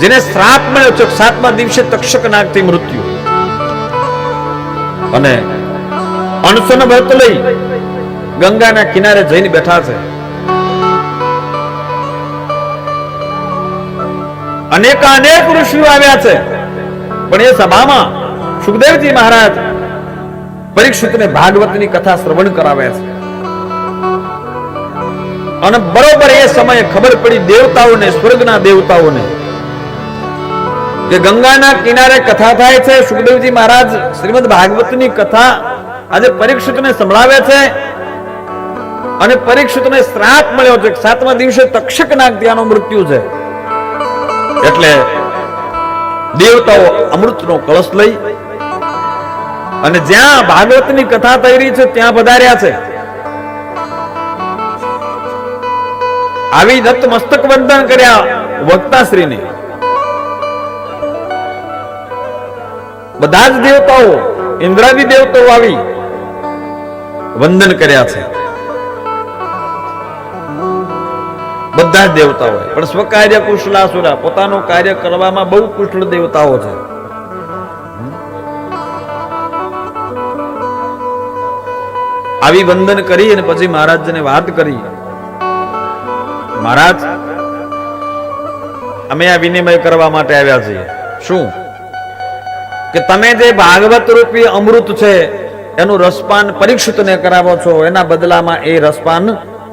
જેને શ્રાપ મળ્યો છે, સાતમા દિવસે તક્ષક નાગથી મૃત્યુ. અને અણસન વ્રત લઈ ગંગાના કિનારે જઈને બેઠા છે. અનેક અનેક ઋષિઓ આવ્યા છે. પણ એ સભામાં સુખદેવજી મહારાજ પરીક્ષિતને ભાગવતની કથા શ્રવણ કરાવે છે. અને બરોબર એ સમયે ખબર પડી દેવતાઓને, સ્વર્ગના દેવતાઓને કે ગંગાના કિનારે કથા થાય છે, સુખદેવજી મહારાજ શ્રીમદ ભાગવતની કથા આજે પરીક્ષિતને સંભળાવે છે અને પરીક્ષિતને શ્રાપ મળ્યો છે સાતમા દિવસે તક્ષક નાગ ત્યાંનો મૃત્યુ છે. એટલે દેવતાઓ અમૃતનો કળશ લઈ અને જ્યાં ભાગવતની કથા થઈ રહી છે, ત્યાં પધાર્યા છે. આવી દત્ત મસ્તક વંદન કર્યા વક્તાશ્રીને. બધા જ દેવતાઓ ઇન્દ્રાદી દેવતાઓ આવી વંદન કર્યા છે. બધા જ દેવતાઓ પણ સ્વકાર્ય કુશલાસુરા, પોતાનું કાર્ય કરવામાં બહુ કુશળ દેવતાઓ છે. આવી વંદન કરી અને પછી મહારાજને વાત કરી. મહારાજ, અમે આ વિનિમય કરવા માટે આવ્યા છીએ. શું? કે તમે જે ભાગવત રૂપી અમૃત છે, એનું રસપાન પરીક્ષિતને કરાવો છો, એના બદલામાં એ રસપાન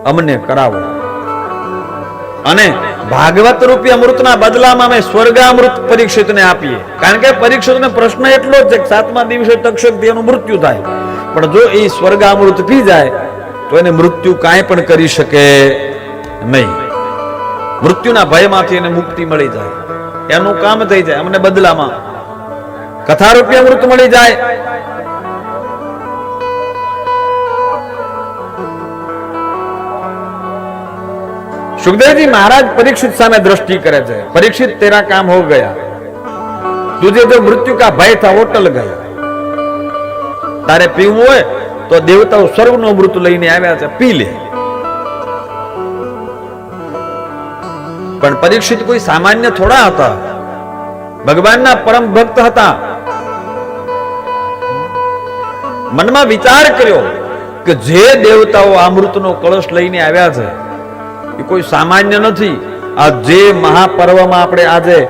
અમને કરાવો. અને ભાગવત રૂપી અમૃતના બદલામાં અમે સ્વર્ગામૃત પરીક્ષિતને આપીએ. કારણ કે પરીક્ષિતને પ્રશ્ન એટલો જ છે કે સાતમા દિવસે તક્ષક એનું મૃત્યુ થાય. પણ જો એ સ્વર્ગામૃત પી જાય, તો એને મૃત્યુ કાંઈ પણ કરી શકે નહીં. મૃત્યુના ભયમાંથી એને મુક્તિ મળી જાય. એનું કામ થઈ જાય, અમને બદલામાં. કથારૂપી અમૃત મળી જાય. સુખદેવજી મહારાજ પરીક્ષિત સામે દ્રષ્ટિ કરે છે. પરીક્ષિત તેરા કામ હો ગયા. તુજે જો મૃત્યુ કા ભય થા, હોટલ ગયા. તારે પીવું હોય તો દેવતાઓ સર્વનું અમૃત લઈને આવ્યા છે, પી લે. પણ પરીક્ષિત કોઈ સામાન્ય થોડા હતા. ભગવાનના પરમ ભક્ત હતા. મનમાં વિચાર કર્યો કે જે દેવતાઓ અમૃતનો કળશ લઈને આવ્યા છે, એ કોઈ સામાન્ય નથી. આ જે મહાપર્વમાં આપણે આજે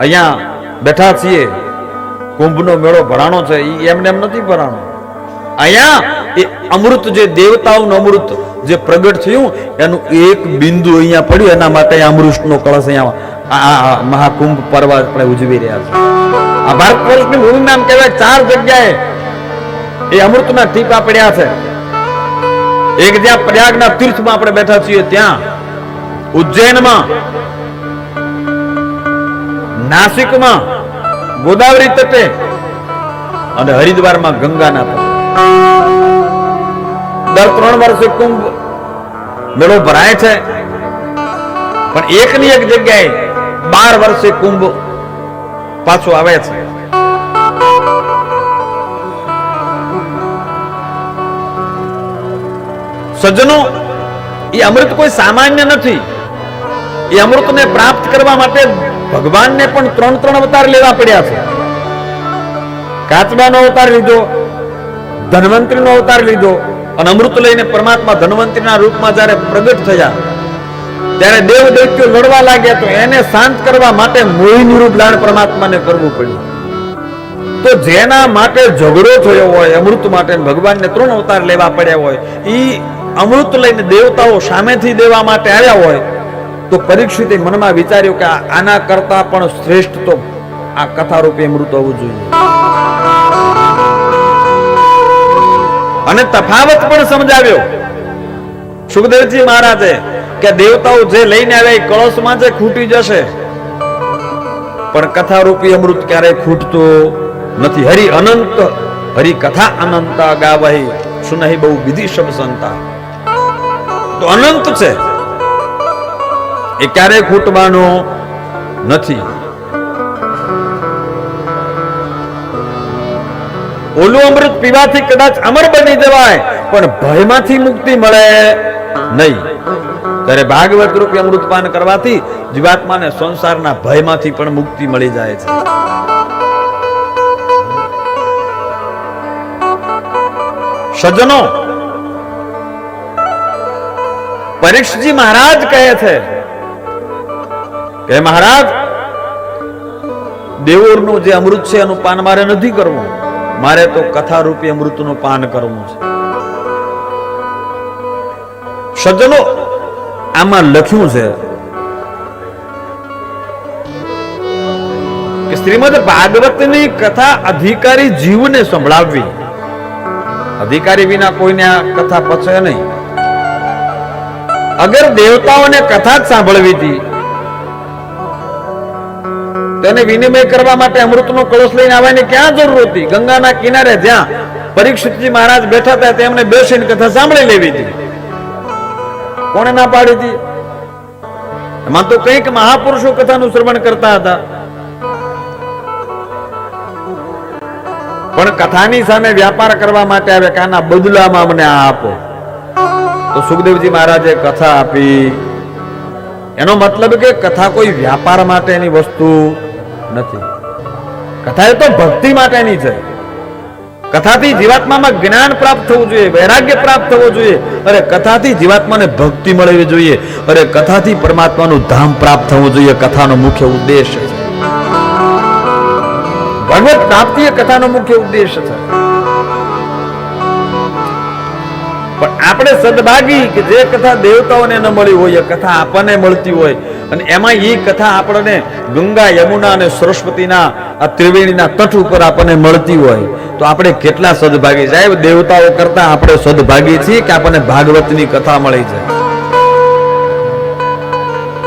અહીંયા બેઠા છીએ, કુંભનો મેળો ભરાણો છે એ એમને એમ નથી ભરાણો. અહીંયા એ અમૃત જે દેવતાઓનું અમૃત જે પ્રગટ થયું, એનું એક બિંદુ અહીંયા પડ્યું, એના માટે અમૃતનો કળશ અહીંયા આ- આ મહાકુંભ પર્વ આપણે ઉજવી રહ્યા છે આ ભારત વર્ષની ભૂમિમાં એમ કહેવાય ચાર જગ્યાએ એ અમૃતના ટીપા પડ્યા છે. એક જ્યાં પ્રયાગના તીર્થમાં આપણે બેઠા છીએ, ત્યાં ઉજ્જૈનમાં, નાસિકમાં, ગોદાવરી તટે અને હરિદ્વારમાં ગંગાના તટે. દર ત્રણ વર્ષે કુંભ મેળો ભરાય છે. પણ એકની એક જગ્યાએ બાર વર્ષે કુંભ પાછો આવે છે. સજ્જનો, એ અમૃત કોઈ સામાન્ય નથી. એ અમૃતને પ્રાપ્ત કરવા માટે ભગવાનને પણ ત્રણ ત્રણ અવતાર લેવા પડ્યા છે. કાચબાનો અવતાર લીધો, ધનવંતરીનો અવતાર લીધો અને અમૃત લઈને પરમાત્મા ધનવંતરીના રૂપમાં જ્યારે પ્રગટ થયા, ત્યારે દેવ દૈત્યો લડવા લાગ્યા તો એને શાંત કરવા માટે મોહિની રૂપ લાણ પરમાત્માને કરવું પડ્યું. તો જેના માટે ઝઘડો થયો હોય, અમૃત માટે ભગવાનને ત્રણ અવતાર લેવા પડ્યા હોય, ઈ અમૃત લઈને દેવતાઓ સામેથી દેવા માટે આવ્યા હોય, તો પરીક્ષિતે મનમાં વિચાર્યું કે આના કરતા પણ શ્રેષ્ઠ તો આ કથારૂપી અમૃત હોવું જોઈએ. અને તફાવત પણ સમજાવ્યો. સુખદેવજી મહારાજે કે દેવતાઓ જે લઈને આવ્યા એ કળશમાં જે ખૂટી જશે, પણ કથારૂપી અમૃત ક્યારેય ખૂટતું નથી. હરિ અનંત, હરિ કથા અનંત ગાવહી, સુનહી બહુ વિધિ શબ્દ સંતા. તો અનંત છે. એ ક્યારેય ખૂટવાનો નથી. ઓલું અમૃત પીવાથી કદાચ અમર બની જવાય, પણ ભયમાંથી મુક્તિ મળે નહીં. ત્યારે ભાગવત રૂપી અમૃતપાન કરવાથી જીવાત્માને સંસારના ભયમાંથી પણ મુક્તિ મળી જાય છે. સજ્જનો પરીક્ષજી મહારાજ કહે છે કે મહારાજ, દેવોરનું જે અમૃત છે એનું પાન મારે નથી કરવું. મારે તો કથા રૂપી અમૃતનું પાન કરવું છે. સજ્જનો, આમાં લખ્યું છે કે શ્રીમદ ભાગવતની કથા અધિકારી જીવને સંભળાવવી. અધિકારી વિના કોઈને આ કથા પચે નહીં. અગર દેવતાઓને કથા જ સાંભળવી હતી, તેને વિનિમય કરવા માટે અમૃતનો કળશ લઈને આવવાની ક્યાં જરૂર હતી? ગંગાના કિનારે જ્યાં પરીક્ષિતજી મહારાજ બેઠા હતા, તેમને બેસીને કથા સાંભળી લેવી હતી. કોણે ના પાડી હતી? એમાં તો કંઈક મહાપુરુષો કથાનું શ્રવણ કરતા હતા. પણ કથાની સામે વ્યાપાર કરવા માટે આવે કાના બદલામાં મને આ આપો. તો સુખદેવજી મહારાજે કથા આપી. એનો મતલબ કે કથા કોઈ વ્યાપાર માટેની વસ્તુ નથી. કથા એ તો ભક્તિ માટેની છે. કથાથી જીવાત્મામાં જ્ઞાન પ્રાપ્ત થવું જોઈએ, વૈરાગ્ય પ્રાપ્ત થવું જોઈએ. અરે કથાથી જીવાત્માને ભક્તિ મળવી જોઈએ. અરે કથાથી પરમાત્માનું ધામ પ્રાપ્ત થવું જોઈએ, કથાનો મુખ્ય ઉદ્દેશ છે. ભગવત પ્રાપ્તિ એ કથાનો મુખ્ય ઉદ્દેશ છે. પણ આપણે સદભાગી કે જે કથા દેવતાઓને ન મળી હોય એ કથા આપણને મળતી હોય. અને એમાં એ કથા આપણને ગંગા, યમુના અને સરસ્વતીના, આ ત્રિવેણીના તટ ઉપર આપણને મળતી હોય. તો આપણે કેટલા સદભાગી સાહેબ? દેવતાઓ કરતા આપણે સદભાગી છીએ કે આપણને ભાગવતની કથા મળી છે?